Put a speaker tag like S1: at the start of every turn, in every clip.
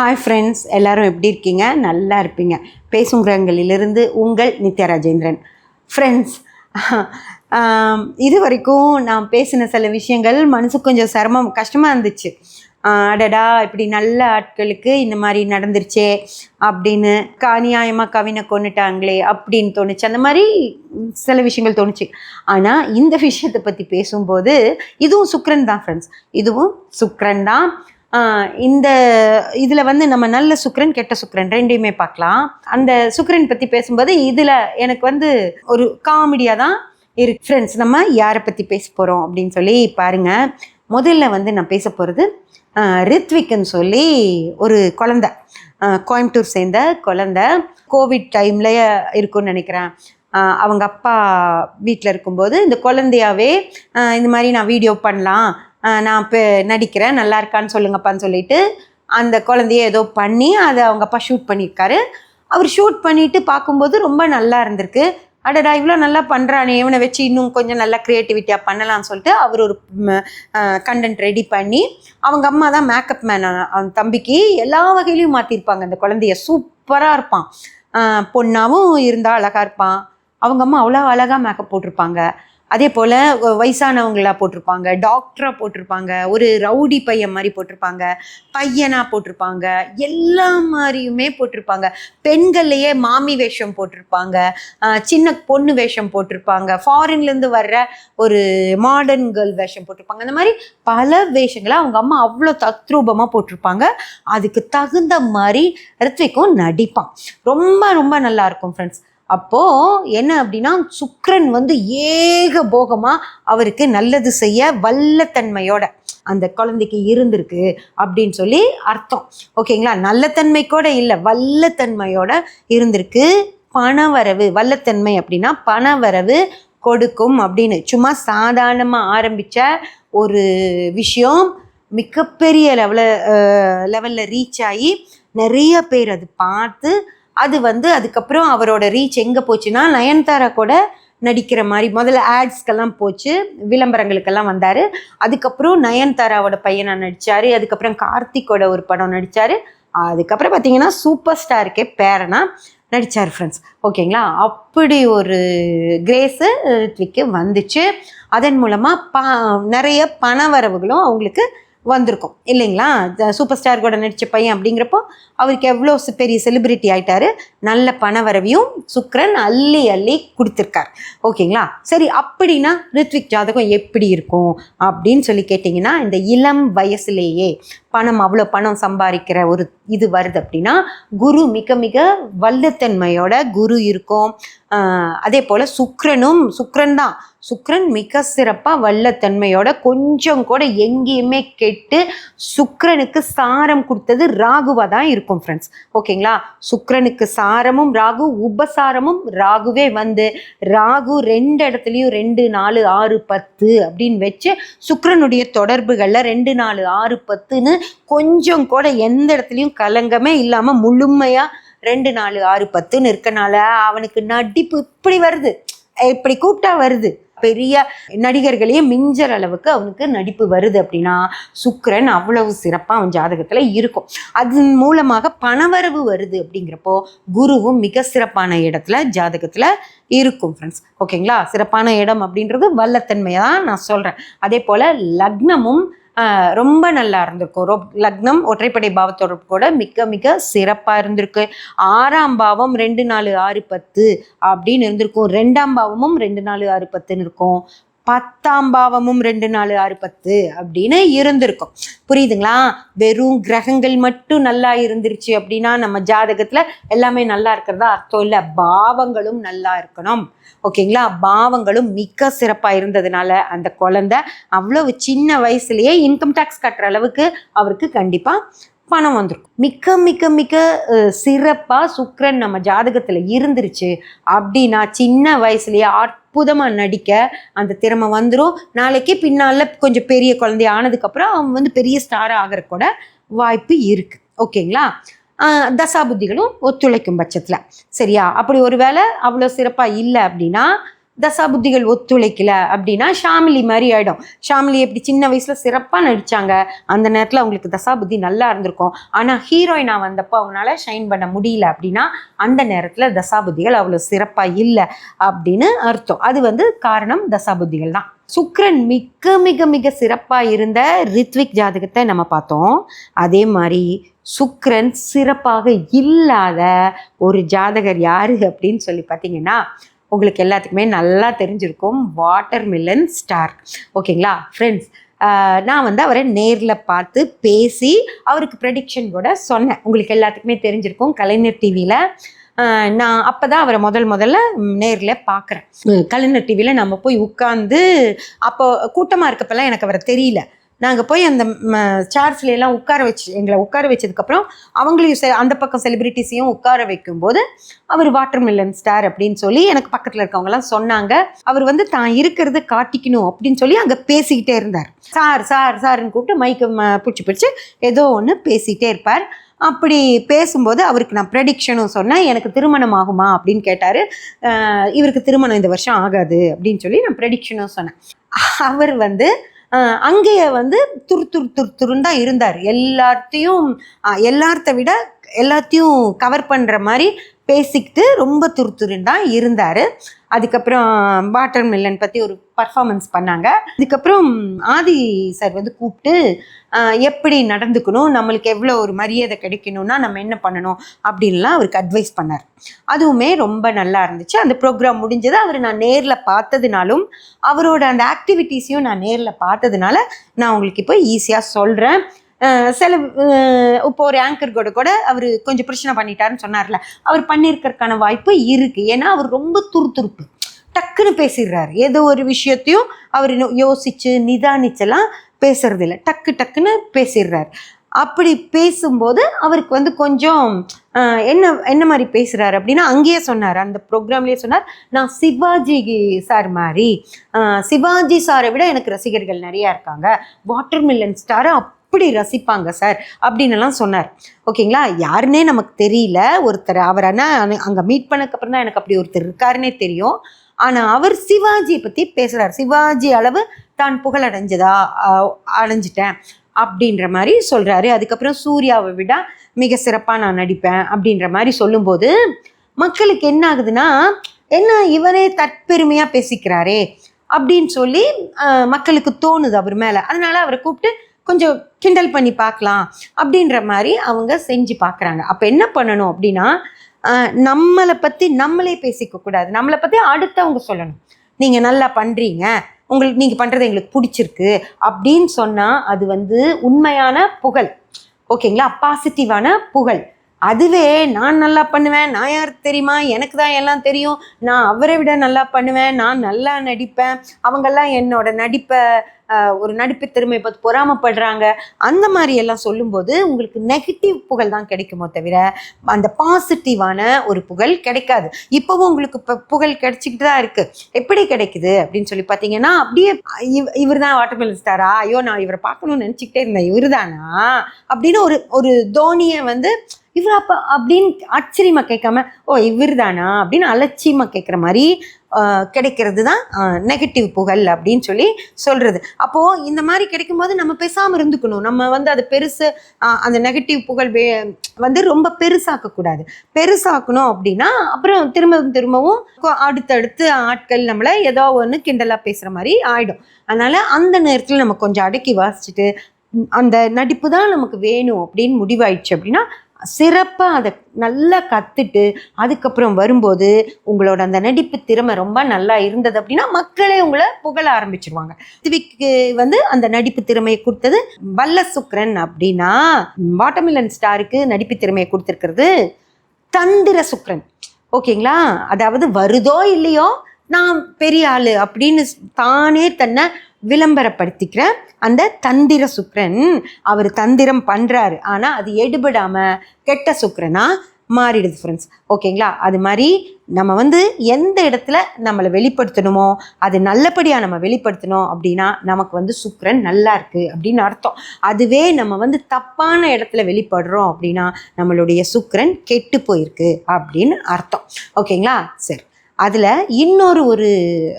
S1: Hi friends எல்லோரும் எப்படி இருக்கீங்க? நல்லா இருப்பீங்க. பேசுங்கிறங்களிலிருந்து உங்கள் நித்யா ராஜேந்திரன். ஃப்ரெண்ட்ஸ் இது வரைக்கும் நான் பேசின சில விஷயங்கள் மனசுக்கு கொஞ்சம் சிரமம் கஷ்டமாக இருந்துச்சு. அடடா இப்படி நல்ல ஆட்களுக்கு இந்த மாதிரி நடந்துருச்சே அப்படின்னு அநியாயமாக கவினை கொண்டுட்டாங்களே அப்படின்னு தோணுச்சு. அந்த மாதிரி சில விஷயங்கள் தோணுச்சு. ஆனால் இந்த விஷயத்தை பற்றி பேசும்போது இதுவும் சுக்ரன் தான் ஃப்ரெண்ட்ஸ் இதுவும் சுக்ரன் தான். இந்த இதில் வந்து நம்ம நல்ல சுக்ரன் கெட்ட சுக்ரன் ரெண்டையுமே பார்க்கலாம். அந்த சுக்ரன் பற்றி பேசும்போது இதில் எனக்கு வந்து ஒரு காமெடியாக தான் இருக்கு. ஃப்ரெண்ட்ஸ் நம்ம யாரை பற்றி பேச போகிறோம் அப்படின்னு சொல்லி பாருங்கள் முதல்ல வந்து நான் பேச போகிறது ரித்விக்னு சொல்லி ஒரு குழந்த. கோயம்புத்தூர் சேர்ந்த குழந்த. கோவிட் டைமில் இருக்கும்னு நினைக்கிறேன். அவங்க அப்பா வீட்டில் இருக்கும்போது இந்த குழந்தையாவே இந்த மாதிரி நான் வீடியோ பண்ணலாம். நான் இப்போ நடிக்கிறேன் நல்லா இருக்கான்னு சொல்லுங்கப்பான்னு சொல்லிட்டு அந்த குழந்தைய ஏதோ பண்ணி அதை அவங்க அப்பா ஷூட் பண்ணியிருக்காரு. அவர் ஷூட் பண்ணிட்டு பார்க்கும்போது ரொம்ப நல்லா இருந்திருக்கு. அடடா இவ்வளோ நல்லா பண்ணுறானே இவனை வச்சு இன்னும் கொஞ்சம் நல்லா க்ரியேட்டிவிட்டியாக பண்ணலாம்னு சொல்லிட்டு அவர் ஒரு கண்டென்ட் ரெடி பண்ணி அவங்க அம்மா தான் மேக்கப் மேன் அவன் தம்பிக்கு எல்லா வகையிலையும் மாற்றிருப்பாங்க அந்த குழந்தைய சூப்பராக இருப்பான். பொண்ணாவும் இருந்தால் அழகாக இருப்பான். அவங்க அம்மா அவ்வளோ அழகாக மேக்கப் போட்டிருப்பாங்க. அதே போல் வயசானவங்களா போட்டிருப்பாங்க டாக்டராக போட்டிருப்பாங்க ஒரு ரவுடி பையன் மாதிரி போட்டிருப்பாங்க பையனாக போட்டிருப்பாங்க எல்லா மாதிரியுமே போட்டிருப்பாங்க. பெண்கள்லையே மாமி வேஷம் போட்டிருப்பாங்க சின்ன பொண்ணு வேஷம் போட்டிருப்பாங்க ஃபாரின்லேருந்து வர்ற ஒரு மாடர்ன் கேர்ள் வேஷம் போட்டிருப்பாங்க. அந்த மாதிரி பல வேஷங்களை அவங்க அம்மா அவ்வளோ தத்ரூபமாக போட்டிருப்பாங்க. அதுக்கு தகுந்த மாதிரி ரித்விக்கும் நடிப்பான். ரொம்ப ரொம்ப நல்லா இருக்கும் ஃப்ரெண்ட்ஸ் அப்போது என்ன அப்படின்னா சுக்ரன் வந்து ஏக போகமாக அவருக்கு நல்லது செய்ய வல்லத்தன்மையோட அந்த குழந்தைக்கு இருந்திருக்கு அப்படின்னு சொல்லி அர்த்தம். ஓகேங்களா? நல்லத்தன்மை கூட இல்லை வல்லத்தன்மையோட இருந்திருக்கு. பணவரவு வல்லத்தன்மை அப்படின்னா பணவரவு கொடுக்கும் அப்படின்னு. சும்மா சாதாரணமாக ஆரம்பித்த ஒரு விஷயம் மிகப்பெரிய லெவலில் லெவலில் ரீச் ஆகி நிறைய பேர் அது பார்த்து அது வந்து அதுக்கப்புறம் அவரோட ரீச் எங்கே போச்சுன்னா நயன்தாரா கூட நடிக்கிற மாதிரி முதல்ல ஆட்ஸ்க்கெல்லாம் போச்சு விளம்பரங்களுக்கெல்லாம் வந்தார். அதுக்கப்புறம் நயன்தாராவோட பையனை நடித்தார் அதுக்கப்புறம் கார்த்திக்கோட ஒரு படம் நடித்தார் அதுக்கப்புறம் பார்த்தீங்கன்னா சூப்பர் ஸ்டாருக்கே பேரனா நடித்தார் ஃப்ரெண்ட்ஸ் ஓகேங்களா அப்படி ஒரு கிரேஸு ரித்விக்கு வந்துச்சு. அதன் மூலமாக ப நிறைய பண வரவுகளும் அவங்களுக்கு வந்திருக்கும். இல்லைங்களா? சூப்பர் ஸ்டார் கூட நடித்த பையன் அப்படிங்கிறப்போ அவருக்கு எவ்வளோ பெரிய செலிபிரிட்டி ஆயிட்டாரு. நல்ல பண வரவையும் சுக்ரன் அள்ளி அள்ளி கொடுத்துருக்கார். ஓகேங்களா? சரி அப்படின்னா ரித்விக் ஜாதகம் எப்படி இருக்கும்? அப்படின்னு சொல்லி கேட்டிங்கன்னா இந்த இளம் வயசுலேயே பணம் அவ்வளோ பணம் சம்பாதிக்கிற ஒரு இது வருது அப்படின்னா குரு மிக மிக வல்லத்தன்மையோட குரு இருக்கும். அதே போல் சுக்ரனும் சுக்ரன் தான். சுக்ரன் மிக சிறப்பாக வல்லத்தன்மையோட கொஞ்சம் கூட எங்கேயுமே கெட்டு சுக்ரனுக்கு சாரம் கொடுத்தது ராகுவாக தான் இருக்கும் ஃப்ரெண்ட்ஸ் ஓகேங்களா? சுக்ரனுக்கு சாரமும் ராகு உபசாரமும் ராகுவே வந்து ராகு ரெண்டு இடத்துலையும் ரெண்டு நாலு ஆறு பத்து அப்படின்னு வச்சு சுக்ரனுடைய தொடர்புகளில் ரெண்டு நாலு ஆறு பத்துன்னு கொஞ்சம் கூட எந்த இடத்துலையும் கலங்கமே இல்லாமல் முழுமையாக ரெண்டு நாலு ஆறு பத்துன்னு இருக்கனால அவனுக்கு நடிப்பு இப்படி வருது. இப்படி கூப்பிட்டா வருது. பெரிய நடிகர்களையே மிஞ்சற அளவுக்கு அவனுக்கு நடிப்பு வருது அப்படின்னா சுக்கரன் அவ்வளவு சிறப்பாக அவன் ஜாதகத்தில் இருக்கும். அதன் மூலமாக பணவரவு வருது அப்படிங்கிறப்போ குருவும் மிக சிறப்பான இடத்துல ஜாதகத்தில் இருக்கும் ஃப்ரெண்ட்ஸ் ஓகேங்களா சிறப்பான இடம் அப்படின்றது வல்லத்தன்மையை தான் நான் சொல்கிறேன் அதே போல் லக்னமும் ரொம்ப நல்லா இருந்திருக்கும். ரொ லக்னம் ஒற்றைப்படை பாவத்தோட கூட மிக மிக சிறப்பாக இருந்திருக்கு. ஆறாம் பாவம் ரெண்டு நாலு ஆறு பத்து அப்படின்னு இருந்திருக்கும். ரெண்டாம் பாவமும் ரெண்டு நாலு ஆறு பத்துன்னு இருக்கும். பத்தாம் பாவமும் ரெண்டு நாலு ஆறு பத்து அப்படின்னு இருந்திருக்கும். புரியுதுங்களா? வெறும் கிரகங்கள் மட்டும் நல்லா இருந்துருச்சு அப்படின்னா நம்ம ஜாதகத்துல எல்லாமே நல்லா இருக்கிறதா அர்த்தம் இல்லை. பாவங்களும் நல்லா இருக்கணும். ஓகேங்களா? பாவங்களும் மிக சிறப்பாக இருந்ததுனால அந்த குழந்தை அவ்வளவு சின்ன வயசுலயே இன்கம் டேக்ஸ் கட்டுற அளவுக்கு அவருக்கு கண்டிப்பாக பணம் வந்திருக்கும். மிக்க மிக்க மிக்க சிறப்பாக சுக்ரன் நம்ம ஜாதகத்தில் இருந்துருச்சு அப்படின்னா சின்ன வயசுலேயே ஆர்ட் அற்புதமாக நடிக்க அந்த திறமை வந்துடும் நாளைக்கு பின்னால் கொஞ்சம் பெரிய குழந்தை ஆனதுக்கப்புறம் அவன் வந்து பெரிய ஸ்டார் ஆகிற கூட வாய்ப்பு இருக்குது ஓகேங்களா தசாபுத்திகளும் ஒத்துழைக்கும் பட்சத்தில். சரியா? அப்படி ஒரு வேளை அவ்வளோ சிறப்பாக இல்லை அப்படின்னா தசாபுத்திகள் ஒத்துழைக்கல அப்படின்னா ஷாமிலி மாதிரி ஆயிடும். ஷாமிலி எப்படி சின்ன வயசுல சிறப்பாக நடிச்சாங்க. அந்த நேரத்தில் அவங்களுக்கு தசாபுத்தி நல்லா இருந்திருக்கும். ஆனால் ஹீரோயினாக வந்தப்போ அவங்களால ஷைன் பண்ண முடியல அப்படின்னா அந்த நேரத்தில் தசாபுத்திகள் அவ்வளோ சிறப்பாக இல்லை அப்படின்னு அர்த்தம். அது வந்து காரணம் தசாபுத்திகள் தான். சுக்ரன் மிக மிக மிக சிறப்பாக இருந்த ரித்விக் ஜாதகத்தை நம்ம பார்த்தோம். அதே மாதிரி சுக்ரன் சிறப்பாக இல்லாத ஒரு ஜாதகர் யாரு அப்படின்னு சொல்லி பார்த்தீங்கன்னா உங்களுக்கு எல்லாத்துக்குமே நல்லா தெரிஞ்சிருக்கும். வாட்டர் மில்லன் ஸ்டார் ஓகேங்களா ஃப்ரெண்ட்ஸ் நான் வந்து அவரை நேரில் பார்த்து பேசி அவருக்கு ப்ரெடிக்ஷன் கூட சொன்னேன். உங்களுக்கு எல்லாத்துக்குமே தெரிஞ்சிருக்கும் கலைஞர் டிவியில் நான் அப்போ தான் அவரை முதல் முதல்ல நேரில் பார்க்குறேன். கலைஞர் டிவியில் நம்ம போய் உட்காந்து அப்போ கூட்டமாக இருக்கப்பெல்லாம் எனக்கு அவரை தெரியல. நாங்கள் போய் அந்த சேர்ஸ்லாம் உட்கார வச்சு எங்களை உட்கார வச்சதுக்கப்புறம் அவங்களையும் செ- அந்த பக்கம் செலிபிரிட்டிஸையும் உட்கார வைக்கும்போது அவர் வாட்டர் மில்லன் ஸ்டார் அப்படின்னு சொல்லி எனக்கு பக்கத்தில் இருக்கவங்கலாம் சொன்னாங்க. அவர் வந்து தான் இருக்கிறத காட்டிக்கணும் அப்படின்னு சொல்லி அங்கே பேசிக்கிட்டே இருந்தார். சார் சார் சார்னு கூப்பிட்டு மைக்கு பிடிச்சி பிடிச்சி ஏதோ ஒன்று பேசிக்கிட்டே இருப்பார். அப்படி பேசும்போது அவருக்கு நான் ப்ரெடிக்ஷனும் சொன்னேன். எனக்கு திருமணம் ஆகுமா? அப்படின்னு கேட்டார். இவருக்கு திருமணம் இந்த வருஷம் ஆகாது அப்படின்னு சொல்லி நான் ப்ரெடிக்ஷனும் சொன்னேன். அவர் வந்து அங்கேயே வந்து துரு துரு துரு துருன்னு தான் இருந்தார் எல்லாத்தையும் எல்லாத்த விட எல்லாத்தையும் கவர் பண்ணுற மாதிரி பேசிக்கிட்டு ரொம்ப துருத்துருந்தான் தான் இருந்தார். அதுக்கப்புறம் வாட்டர் மில்லன் பற்றி ஒரு பர்ஃபார்மன்ஸ் பண்ணாங்க. அதுக்கப்புறம் ஆதி சார் வந்து கூப்பிட்டு எப்படி நடந்துக்கணும்? நம்மளுக்கு எவ்வளோ ஒரு மரியாதை கிடைக்கணும்னா நம்ம என்ன பண்ணணும்? அப்படின்லாம் அவருக்கு அட்வைஸ் பண்ணார். அதுவுமே ரொம்ப நல்லா இருந்துச்சு. அந்த ப்ரோக்ராம் முடிஞ்சது அவர் நான் நேரில் பார்த்ததுனாலும் அவரோட அந்த ஆக்டிவிட்டீஸையும் நான் நேரில் பார்த்ததுனால நான் உங்களுக்கு இப்போ ஈஸியாக சொல்கிறேன் சில இப்போ ஒரு ஆங்கர் கூட கூட அவர் கொஞ்சம் பிரச்சனை பண்ணிட்டாருன்னு சொன்னார்ல. அவர் பண்ணியிருக்கிறதுக்கான வாய்ப்பு இருக்குது ஏன்னா அவர் ரொம்ப துருதுருப்பு. டக்குன்னு பேசிடுறாரு. ஏதோ ஒரு விஷயத்தையும் அவர் யோசித்து யோசிச்சு நிதானிச்செல்லாம் பேசுறது இல்லை டக்கு டக்குன்னு பேசிடுறாரு. அப்படி பேசும்போது அவருக்கு வந்து கொஞ்சம் என்ன என்ன மாதிரி பேசுகிறாரு அப்படின்னா அங்கேயே சொன்னார். அந்த ப்ரோக்ராம்லேயே சொன்னார். நான் சிவாஜி சார் மாதிரி. சிவாஜி சாரை விட எனக்கு ரசிகர்கள் நிறையா இருக்காங்க. வாட்டர் மில்லன் ஸ்டாரை அப்படி ரசிப்பாங்க சார்? அப்படின்னுலாம் சொன்னார். ஓகேங்களா? யாருன்னே நமக்கு தெரியல. ஒருத்தர் அவர் ஆனால் அங்கே மீட் பண்ணக்கப்புறம் தான் எனக்கு அப்படி ஒருத்தர் இருக்காருன்னே தெரியும். ஆனால் அவர் சிவாஜியை பற்றி பேசுகிறார் சிவாஜி அளவு தான் புகழ் அடைஞ்சதா அடைஞ்சிட்டேன். அப்படின்ற மாதிரி சொல்கிறாரு அதுக்கப்புறம் சூர்யாவை விட மிக சிறப்பாக நான் நடிப்பேன் அப்படின்ற மாதிரி சொல்லும்போது மக்களுக்கு என்ன ஆகுதுன்னா என்ன இவரே தற்பெருமையாக பேசிக்கிறாரே அப்படின்னு சொல்லி மக்களுக்கு தோணுது அவர் மேலே. அதனால அவரை கூப்பிட்டு கொஞ்சம் கிண்டல் பண்ணி பார்க்கலாம் அப்படின்ற மாதிரி அவங்க செஞ்சு பார்க்குறாங்க. அப்போ என்ன பண்ணணும் அப்படின்னா நம்மளை பற்றி நம்மளே பேசிக்கக்கூடாது நம்மளை பற்றி அடுத்தவங்க சொல்லணும். நீங்கள் நல்லா பண்ணுறீங்க உங்களுக்கு நீங்கள் பண்ணுறது எங்களுக்கு பிடிச்சிருக்கு அப்படின்னு சொன்னால் அது வந்து உண்மையான புகழ். ஓகேங்களா? பாசிட்டிவான புகழ். அதுவே நான் நல்லா பண்ணுவேன் நான் யார் தெரியுமா? எனக்கு தான் எல்லாம் தெரியும். நான் அவரை விட நல்லா பண்ணுவேன் நான் நல்லா நடிப்பேன். அவங்கெல்லாம் என்னோட நடிப்பை ஒரு நடிப்பு திறமை பார்த்து பொறாமப்படுறாங்க. அந்த மாதிரி எல்லாம் சொல்லும்போது உங்களுக்கு நெகட்டிவ் புகழ் தான் கிடைக்குமோ தவிர அந்த பாசிட்டிவான ஒரு புகழ் கிடைக்காது. இப்போவும் உங்களுக்கு இப்போ புகழ் கிடைச்சிக்கிட்டு தான் இருக்கு. எப்படி கிடைக்குது அப்படின்னு சொல்லி பார்த்தீங்கன்னா அப்படியே இவ் இவர் தான் வாட்டர்மெலன் ஸ்டாரா ஐயோ நான் இவரை பார்க்கணும்னு நினச்சிக்கிட்டே இருந்தேன். இவர் தானா அப்படின்னு ஒரு ஒரு தோனியை வந்து இவர் அப்போ அப்படின்னு ஆச்சரியமாக கேட்காம ஓ இவர் தானா அப்படின்னு அலட்சியமாக கேட்குற மாதிரி கிடைக்கிறது தான் நெகட்டிவ் புகழ் அப்படின்னு சொல்லி சொல்கிறது அப்போது இந்த மாதிரி கிடைக்கும்போது நம்ம பேசாமல் இருந்துக்கணும். நம்ம வந்து அது பெருசு அந்த நெகட்டிவ் புகழ் வே வந்து ரொம்ப பெருசாக்கக்கூடாது பெருசாக்கணும் அப்படின்னா அப்புறம் திரும்பவும் திரும்பவும் அடுத்தடுத்து ஆட்கள் நம்மளை ஏதோ ஒன்று கிண்டலாக பேசுகிற மாதிரி ஆகிடும் அதனால் அந்த நேரத்தில் நம்ம கொஞ்சம் அடக்கி வாசிச்சுட்டு அந்த நடிப்பு தான் நமக்கு வேணும் அப்படின்னு முடிவாயிடுச்சு அப்படின்னா சிறப்பாக அதை நல்லா கற்றுட்டு அதுக்கப்புறம் வரும்போது உங்களோட அந்த நடிப்பு திறமை ரொம்ப நல்லா இருந்தது அப்படின்னா மக்களே உங்களை புகழ ஆரம்பிச்சிருவாங்க. திவிக்கு வந்து அந்த நடிப்பு திறமையை கொடுத்தது வல்ல சுக்ரன் அப்படின்னா வாட்டர்மிலன் ஸ்டாருக்கு நடிப்பு திறமையை கொடுத்துருக்கிறது தந்திர சுக்ரன் ஓகேங்களா? அதாவது வருதோ இல்லையோ நான் பெரிய ஆள் அப்படின்னு தானே தன்னை விளம்பரப்படுத்திக்கிற அந்த தந்திர சுக்ரன் அவர் தந்திரம் பண்ணுறாரு ஆனால் அது எடுபடாமல் கெட்ட சுக்கரனாக மாறிடுது ஃப்ரெண்ட்ஸ் ஓகேங்களா? அது மாதிரி நம்ம வந்து எந்த இடத்துல நம்மளை வெளிப்படுத்தணுமோ அது நல்லபடியாக நம்ம வெளிப்படுத்தணும் அப்படின்னா நமக்கு வந்து சுக்ரன் நல்லா இருக்குது அப்படின்னு அர்த்தம். அதுவே நம்ம வந்து தப்பான இடத்துல வெளிப்படுறோம் அப்படின்னா நம்மளுடைய சுக்ரன் கெட்டு போயிருக்கு அப்படின்னு அர்த்தம். ஓகேங்களா? சரி. அதில் இன்னொரு ஒரு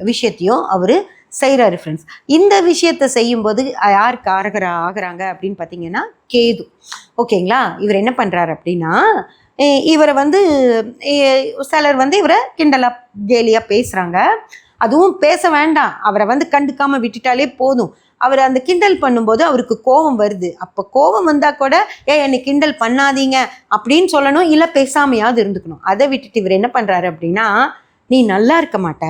S1: விஷயத்தையும் அவர் செய்கிறாரு ஃப்ரெண்ட்ஸ் இந்த விஷயத்தை செய்யும்போது யார் காரகரா ஆகிறாங்க அப்படின்னு பார்த்தீங்கன்னா கேது. ஓகேங்களா? இவர் என்ன பண்ணுறாரு அப்படின்னா இவரை வந்து சிலர் வந்து இவரை கிண்டலாக கேலியாக பேசுகிறாங்க அதுவும் பேச வேண்டாம். அவரை வந்து கண்டுக்காமல் விட்டுட்டாலே போதும். அவர் அந்த கிண்டல் பண்ணும்போது அவருக்கு கோபம் வருது. அப்போ கோபம் வந்தால் கூட ஏ என்னை கிண்டல் பண்ணாதீங்க அப்படின்னு சொல்லணும் இல்லை பேசாமையாவது இருந்துக்கணும். அதை விட்டுட்டு இவர் என்ன பண்ணுறாரு அப்படின்னா நீ நல்லா இருக்க மாட்ட.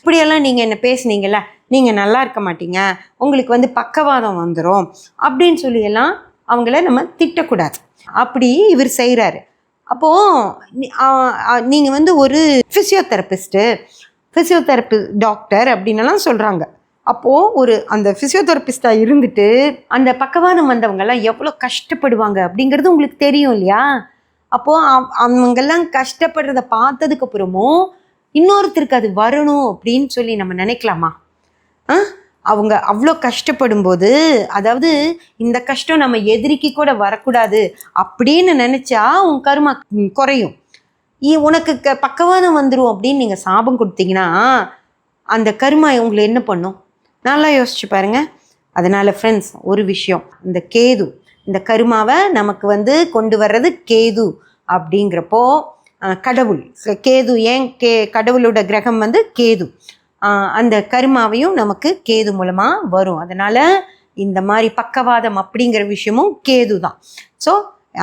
S1: இப்படியெல்லாம் நீங்கள் என்ன பேசுனீங்கல்ல நீங்கள் நல்லா இருக்க மாட்டீங்க உங்களுக்கு வந்து பக்கவாதம் வந்துடும் அப்படின்னு சொல்லியெல்லாம் அவங்கள நம்ம திட்டக்கூடாது. அப்படி இவர் செய்கிறாரு அப்போது நீங்கள் வந்து ஒரு ஃபிசியோதெரபிஸ்ட்டு ஃபிசியோதெரப்பி டாக்டர் அப்படின்னலாம் சொல்கிறாங்க அப்போது ஒரு அந்த ஃபிசியோதெரபிஸ்டாக இருந்துட்டு அந்த பக்கவாதம் வந்தவங்கெல்லாம் எவ்வளோ கஷ்டப்படுவாங்க அப்படிங்கிறது உங்களுக்கு தெரியும் இல்லையா? அப்போது அவங்கெல்லாம் கஷ்டப்படுறத பார்த்ததுக்கப்புறமும் இன்னொருத்தருக்கு அது வரணும் அப்படின்னு சொல்லி நம்ம நினைக்கலாமா? ஆ? அவங்க அவ்வளோ கஷ்டப்படும்போது அதாவது இந்த கஷ்டம் நம்ம எதிரிக்கு கூட வரக்கூடாது அப்படின்னு நினச்சா உன் கருமா குறையும். உனக்கு க பக்கவாதம் வந்துடும் அப்படின்னு நீங்கள் சாபம் கொடுத்தீங்கன்னா அந்த கருமா உங்களை என்ன பண்ணும்? நல்லா யோசிச்சு பாருங்க. அதனால் ஃப்ரெண்ட்ஸ் ஒரு விஷயம் இந்த கேது இந்த கருமாவை நமக்கு வந்து கொண்டு வர்றது கேது அப்படிங்கிறப்போ கடவுள். கேது ஏன் கே கடவுளோட கிரகம் வந்து கேது. அந்த கருமாவையும் நமக்கு கேது மூலமாக வரும். அதனால் இந்த மாதிரி பக்கவாதம் அப்படிங்கிற விஷயமும் கேது தான். ஸோ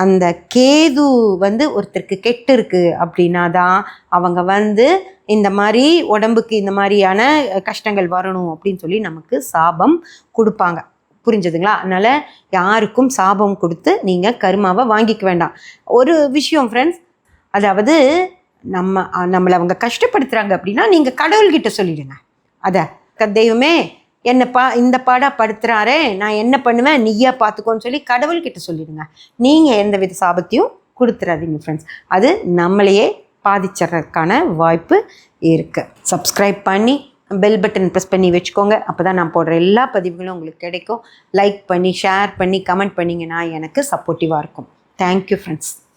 S1: அந்த கேது வந்து ஒருத்தருக்கு கெட்டு இருக்கு அப்படின்னா தான் அவங்க வந்து இந்த மாதிரி உடம்புக்கு இந்த மாதிரியான கஷ்டங்கள் வரணும் அப்படின்னு சொல்லி நமக்கு சாபம் கொடுப்பாங்க. புரிஞ்சதுங்களா? அதனால் யாருக்கும் சாபம் கொடுத்து நீங்கள் கருமாவை வாங்கிக்க வேண்டாம். ஒரு விஷயம் ஃப்ரெண்ட்ஸ் அதாவது நம்ம நம்மளை அவங்க கஷ்டப்படுத்துகிறாங்க அப்படின்னா நீங்கள் கடவுள்கிட்ட சொல்லிடுங்க. அதை க- தெய்வமே என்னை பா இந்த பாடா படுத்துறாரே நான் என்ன பண்ணுவேன் நீயா பார்த்துக்கோன்னு சொல்லி கடவுள்கிட்ட சொல்லிடுங்க. நீங்கள் எந்த வித சாபத்தையும் கொடுத்துறாதீங்க ஃப்ரெண்ட்ஸ் அது நம்மளையே பாதிச்சிட்றதுக்கான வாய்ப்பு இருக்குது சப்ஸ்கிரைப் பண்ணி பெல் பட்டன் ப்ரெஸ் பண்ணி வச்சுக்கோங்க. அப்போ தான் நான் போடுற எல்லா பதிவுகளும் உங்களுக்கு கிடைக்கும். லைக் பண்ணி ஷேர் பண்ணி கமெண்ட் பண்ணிங்கன்னா எனக்கு சப்போர்ட்டிவாக இருக்கும். Thank you friends